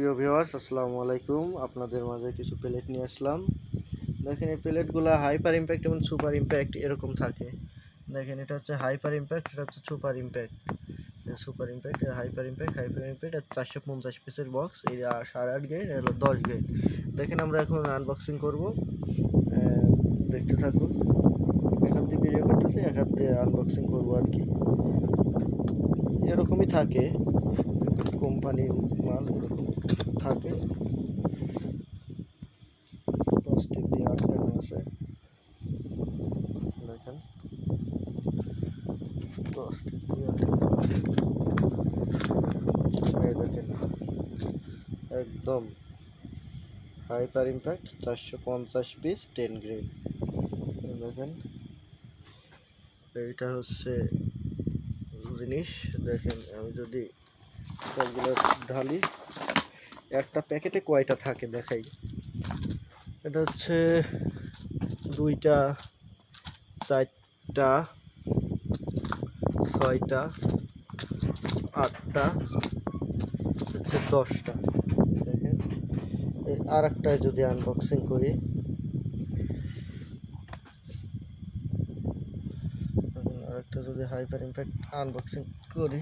প্রিয় ভিউয়ার্স, আসসালামু আলাইকুম। আপনাদের মাঝে কিছু প্লেট নিয়ে আসলাম। দেখেন এই প্লেটগুলো হাইপার ইম্প্যাক্ট এবং সুপার ইম্প্যাক্ট এরকম থাকে। দেখেন এটা হচ্ছে হাইপার ইম্প্যাক্ট, এটা হচ্ছে super impact. Super impact hyper impact hyper impact আর চারশো পঞ্চাশ পিসের বক্স, এই সাড়ে আট গ্রেড হলো দশ গ্রেড। দেখেন আমরা এখন আনবক্সিং করব। দেখতে থাকুন। এক হাত দিয়ে ভিডিও করতেছি এক হাত দিয়ে আনবক্সিং করব আর কি। এরকমই থাকে। কোম্পানির মাল থাকে। প্লাস্টিক দিয়ে আটকানো আছে? দেখেন। প্লাস্টিক দিয়ে। দেখেন। একদম হাইপার ইম্প্যাক্ট চারশো পঞ্চাশ পিস টেন গ্রেড দেখেন। এইটা হচ্ছে জিনিস। দেখেন, আমি যদি সবগুলো ঢালি। একটা প্যাকেটে কয়টা থাকে দেখাই। এটা হচ্ছে দুইটা, চারটা, ছয়টা, আটটা, হচ্ছে দশটা। দেখেন। আর একটা যদি আনবক্সিং করি। আর একটা যদি হাইপার ইম্প্যাক্ট আনবক্সিং করি।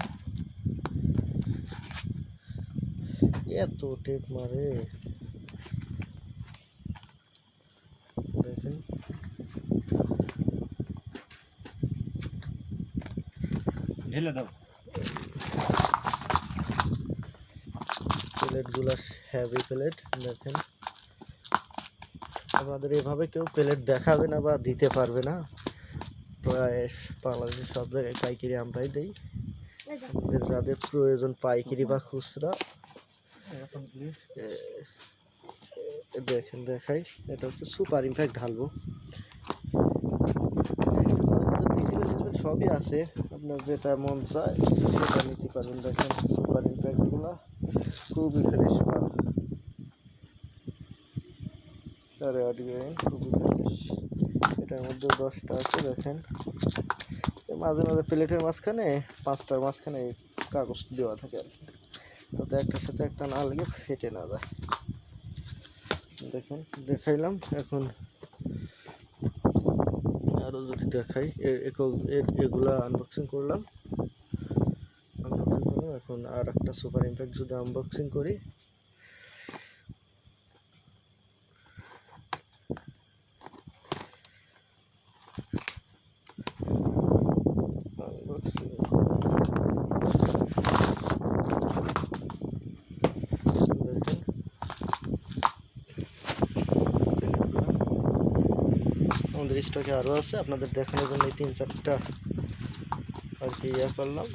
এত টেপ মারে। দেখেন। ঢেলে দাও। প্লেটগুলো হ্যাভি প্লেট দেখেন। আমাদের এভাবে কেউ প্লেট দেখাবে না বা দিতে পারবে না। প্রায় বাংলাদেশের সব জায়গায় পাইকারি আমরাই দিই। আমাদের যাদের প্রয়োজন পাইকারি বা খুচরা দেখেন, দেখাই। এটা হচ্ছে সুপার ইম্প্যাক্ট ঢালবো। সবই আছে। আপনার যেটা মন চায়, সেটা নিতে পারবেন দেখেন সুপার ইম্প্যাক্টগুলো খুবই ফ্রেশ মাল সাড়ে আট গ্রেন খুবই ফ্রেশ এটার মধ্যে দশটা আছে, দেখেন। মাঝে মাঝে প্লেটের মাঝখানে, পাঁচটার মাঝখানে কাগজ দেওয়া থাকে আর কি। যাতে একটার সাথে একটা না লেগে ফেটে না যায়। দেখেন, দেখাইলাম, এখন আরও যদি দেখাই এগুলা আনবক্সিং করলাম। আনবক্সিং করলাম, এখন আর একটা সুপার ইম্প্যাক্ট যদি আনবক্সিং করি আনবক্সিং দেখেন আমাদের স্টকে আরও আছে। আপনাদের দেখানোর জন্য এই তিন, চারটা আর কি ইয়ে করলাম।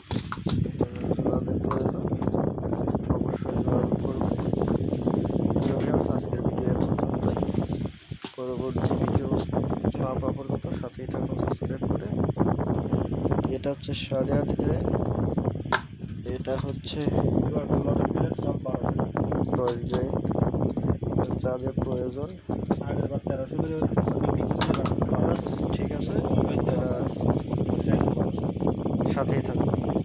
পরবর্তী ভিডিও না পাওয়ার পর্যন্ত সাথেই থাকুন সাবস্ক্রাইব করে। এটা হচ্ছে সাড়ে আট গ্রেড এটা হচ্ছে দশ গ্রেড যাদের প্রয়োজন। আগের বার তেরোশো 下这一层。